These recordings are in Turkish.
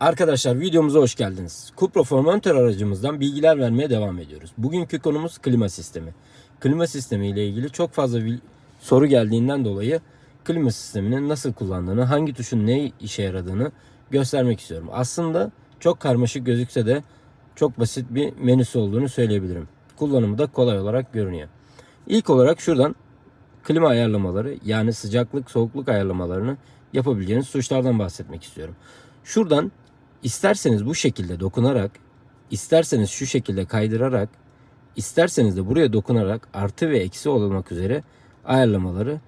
Arkadaşlar videomuza hoş geldiniz. Cupra Formentor aracımızdan bilgiler vermeye devam ediyoruz. Bugünkü konumuz klima sistemi. Klima sistemi ile ilgili çok fazla bil- soru geldiğinden dolayı klima sisteminin nasıl kullandığını, hangi tuşun ne işe yaradığını göstermek istiyorum. Aslında çok karmaşık gözükse de çok basit bir menüsü olduğunu söyleyebilirim. Kullanımı da kolay olarak görünüyor. İlk olarak şuradan klima ayarlamaları yani sıcaklık soğukluk ayarlamalarını yapabileceğiniz tuşlardan bahsetmek istiyorum. Şuradan isterseniz bu şekilde dokunarak, isterseniz şu şekilde kaydırarak, isterseniz de buraya dokunarak artı ve eksi olmak üzere ayarlamaları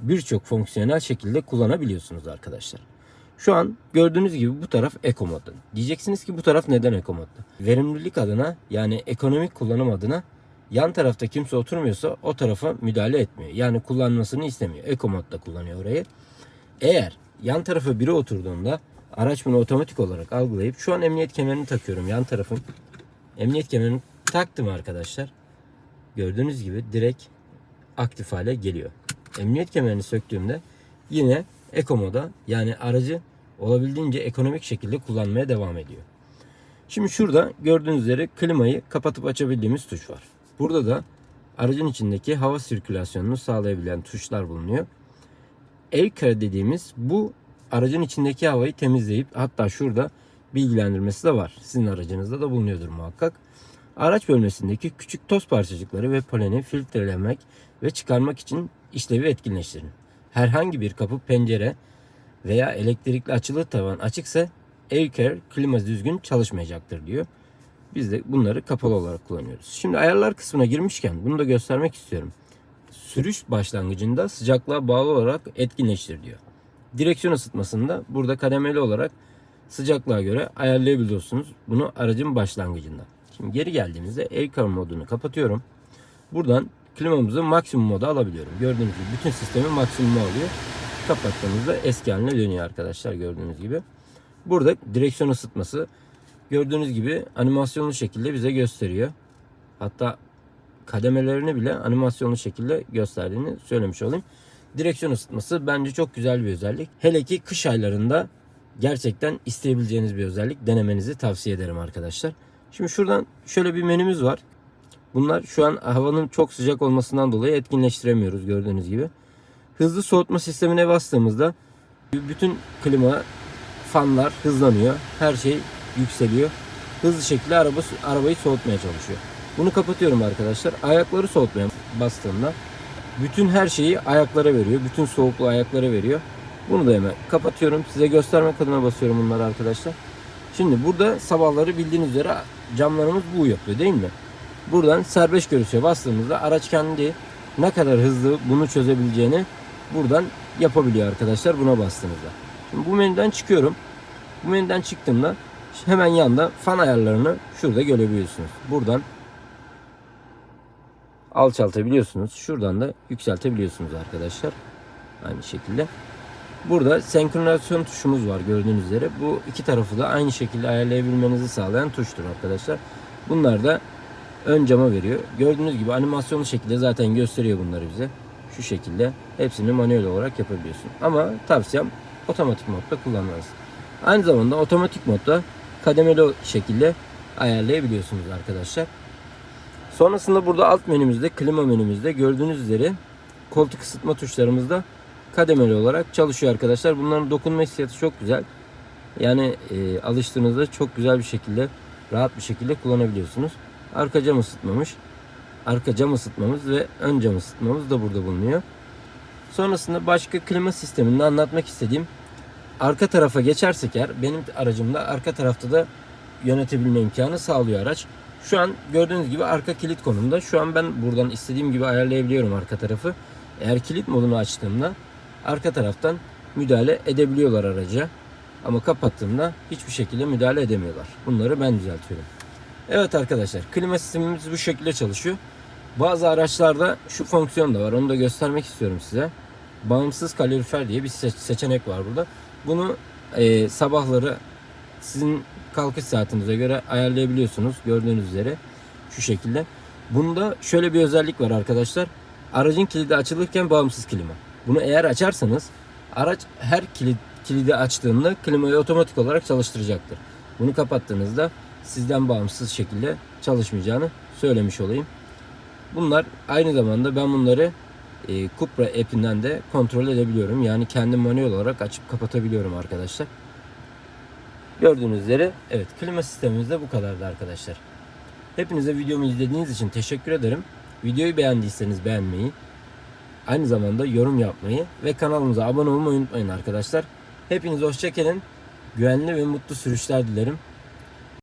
birçok fonksiyonel şekilde kullanabiliyorsunuz arkadaşlar. Şu an gördüğünüz gibi bu taraf Eco modda. Diyeceksiniz ki bu taraf neden Eco modda? Verimlilik adına yani ekonomik kullanım adına yan tarafta kimse oturmuyorsa o tarafa müdahale etmiyor. Yani kullanmasını istemiyor. Eco modda kullanıyor orayı. Eğer yan tarafa biri oturduğunda araç bunu otomatik olarak algılayıp şu an emniyet kemerini takıyorum yan tarafım. Emniyet kemerini taktım arkadaşlar. Gördüğünüz gibi direkt aktif hale geliyor. Emniyet kemerini söktüğümde yine Eco moda yani aracı olabildiğince ekonomik şekilde kullanmaya devam ediyor. Şimdi şurada gördüğünüz üzere klimayı kapatıp açabildiğimiz tuş var. Burada da aracın içindeki hava sirkülasyonunu sağlayabilen tuşlar bulunuyor. Air care dediğimiz bu aracın içindeki havayı temizleyip hatta şurada bilgilendirmesi de var. Sizin aracınızda da bulunuyordur muhakkak. Araç bölmesindeki küçük toz parçacıkları ve poleni filtrelemek ve çıkarmak için işlevi etkinleştirin. Herhangi bir kapı, pencere veya elektrikli açılı tavan açıksa Aircare klima düzgün çalışmayacaktır diyor. Biz de bunları kapalı olarak kullanıyoruz. Şimdi ayarlar kısmına girmişken bunu da göstermek istiyorum. Sürüş başlangıcında sıcaklığa bağlı olarak etkinleştir diyor. Direksiyon ısıtmasında burada kademeli olarak sıcaklığa göre ayarlayabiliyorsunuz. Bunu aracın başlangıcında. Şimdi geri geldiğimizde Aircare modunu kapatıyorum. Buradan klimamızı maksimum moda alabiliyorum. Gördüğünüz gibi bütün sistemi maksimuma alıyor. Kapattığımızda eski haline dönüyor arkadaşlar gördüğünüz gibi. Burada direksiyon ısıtması gördüğünüz gibi animasyonlu şekilde bize gösteriyor. Hatta kademelerini bile animasyonlu şekilde gösterdiğini söylemiş olayım. Direksiyon ısıtması bence çok güzel bir özellik. Hele ki kış aylarında gerçekten isteyebileceğiniz bir özellik. Denemenizi tavsiye ederim arkadaşlar. Şimdi şuradan şöyle bir menümüz var. Bunlar şu an havanın çok sıcak olmasından dolayı etkinleştiremiyoruz gördüğünüz gibi. Hızlı soğutma sistemine bastığımızda bütün klima, fanlar hızlanıyor. Her şey yükseliyor. Hızlı şekilde araba, arabayı soğutmaya çalışıyor. Bunu kapatıyorum arkadaşlar. Ayakları soğutmaya bastığımda bütün her şeyi ayaklara veriyor. Bütün soğukluğu ayaklara veriyor. Bunu da hemen kapatıyorum. Size göstermek adına basıyorum bunları arkadaşlar. Şimdi burada sabahları bildiğiniz üzere camlarımız bu yapıyor değil mi? Buradan serbest görüşe bastığımızda araç kendi ne kadar hızlı bunu çözebileceğini buradan yapabiliyor arkadaşlar buna bastığınızda. Şimdi bu menüden çıkıyorum. Bu menüden çıktığımda hemen yanda fan ayarlarını şurada görebiliyorsunuz. Buradan alçaltabiliyorsunuz. Şuradan da yükseltebiliyorsunuz arkadaşlar. Aynı şekilde. Burada senkronizasyon tuşumuz var gördüğünüz üzere. Bu iki tarafı da aynı şekilde ayarlayabilmenizi sağlayan tuştur arkadaşlar. Bunlar da ön cama veriyor. Gördüğünüz gibi animasyonlu şekilde zaten gösteriyor bunları bize. Şu şekilde hepsini manuel olarak yapabiliyorsun. Ama tavsiyem otomatik modda kullanmanız. Aynı zamanda otomatik modda kademeli şekilde ayarlayabiliyorsunuz arkadaşlar. Sonrasında burada alt menümüzde, klima menümüzde gördüğünüz üzere koltuk ısıtma tuşlarımız da kademeli olarak çalışıyor arkadaşlar. Bunların dokunma hissiyatı çok güzel. Yani e, alıştığınızda çok güzel bir şekilde, rahat bir şekilde kullanabiliyorsunuz. Arka cam ısıtmamış. Arka cam ısıtmamız ve ön cam ısıtmamız da burada bulunuyor. Sonrasında başka klima sisteminde anlatmak istediğim arka tarafa geçersek eğer benim aracımda arka tarafta da yönetebilme imkanı sağlıyor araç. Şu an gördüğünüz gibi arka kilit konumda. Şu an ben buradan istediğim gibi ayarlayabiliyorum arka tarafı. Eğer kilit modunu açtığımda arka taraftan müdahale edebiliyorlar araca. Ama kapattığımda hiçbir şekilde müdahale edemiyorlar. Bunları ben düzeltiyorum. Evet arkadaşlar klima sistemimiz bu şekilde çalışıyor. Bazı araçlarda şu fonksiyon da var. Onu da göstermek istiyorum size. Bağımsız kalorifer diye bir seç- seçenek var burada. Bunu e, sabahları sizin kalkış saatinize göre ayarlayabiliyorsunuz. Gördüğünüz üzere şu şekilde. Bunda şöyle bir özellik var arkadaşlar. Aracın kilidi açılırken bağımsız klima. Bunu eğer açarsanız araç her kilit kilidi açtığında klimayı otomatik olarak çalıştıracaktır. Bunu kapattığınızda sizden bağımsız şekilde çalışmayacağını söylemiş olayım. Bunlar aynı zamanda ben bunları e, Cupra app'inden de kontrol edebiliyorum. Yani kendim manuel olarak açıp kapatabiliyorum arkadaşlar. Gördüğünüz üzere evet klima sistemimiz de bu kadardı arkadaşlar. Hepinize videomu izlediğiniz için teşekkür ederim. Videoyu beğendiyseniz beğenmeyi, aynı zamanda yorum yapmayı ve kanalımıza abone olmayı unutmayın arkadaşlar. Hepinize hoşçakalın. Güvenli ve mutlu sürüşler dilerim.